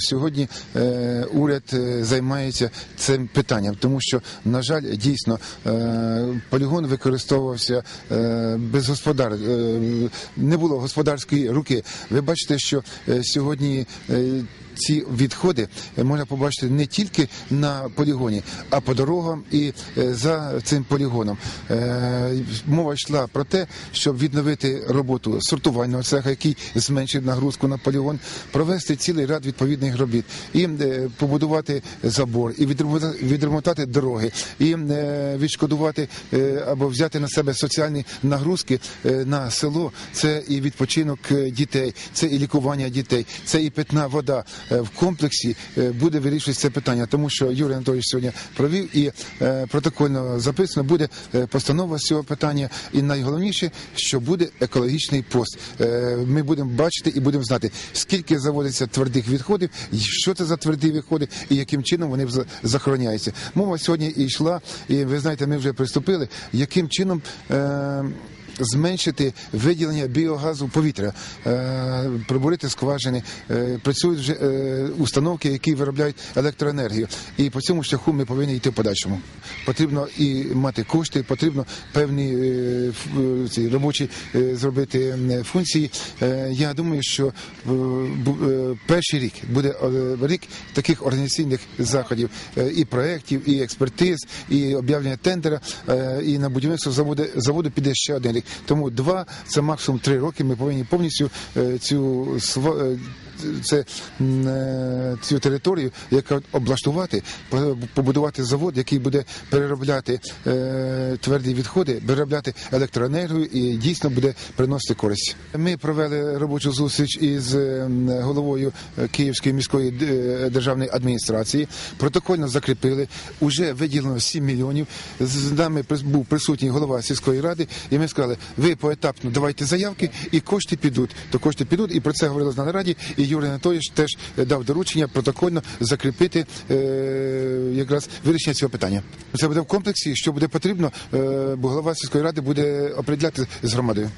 Сьогодні е, уряд е, займається цим питанням, тому що, на жаль, дійсно е, полігон використовувався е, без господар, е, не було господарської руки. Ви бачите, що е, сьогодні. е, ці відходи е, можна побачити не тільки на полігоні, а по дорогам і е, за цим полігоном. Е, Мова йшла про те, щоб відновити роботу сортувального цеха, який зменшив нагрузку на полігон, провести цілий ряд відповідних робіт і побудувати забор, і відремонтувати- дороги, і відшкодувати або взяти на себе соціальні нагрузки на село. Це і відпочинок дітей, це і лікування дітей, це і питна вода. Е, В комплексі е, буде вирішуватися це питання, тому що Юрій Анатолійович сьогодні провів і е, протокольно записано буде постанова з цього питання. І найголовніше, що буде екологічний пост. Ми будемо бачити і будемо знати, скільки заводиться твердих відходів, що це за тверді відходи, і яким чином вони захороняються. Мова сьогодні і йшла, і ви знаєте, ми вже приступили, яким чином. Зменшити виділення біогазу в повітря, е, пробурити скважини, е, працюють вже е, установки, які виробляють електроенергію. І по цьому шляху ми повинні йти в подальшому. Потрібно і мати кошти, потрібно певні ці робочі зробити функції. Я думаю, що перший рік буде рік таких організаційних заходів і проєктів, і експертиз, і об'явлення тендера, і на будівництво заводу, заводу піде ще один рік. Тому два це максимум три роки. Ми повинні повністю е, цю е, це е, цю територію, яка облаштувати, побудувати завод, який буде переробляти е, тверді відходи, переробляти електроенергію і дійсно буде приносити користь. Ми провели робочу зустріч із е, головою Київської міської державної адміністрації. Протокольно закріпили. Уже виділено 7 мільйонів. З нами був присутній голова сільської ради, і ми сказали, ви поетапно давайте заявки, і кошти підуть. То кошти підуть, і про це говорили на нараді. І Юрій Анатолійович теж дав доручення протокольно закріпити е, якраз вирішення цього питання. Це буде в комплексі, що буде потрібно, е, бо голова сільської ради буде определяти з громадою.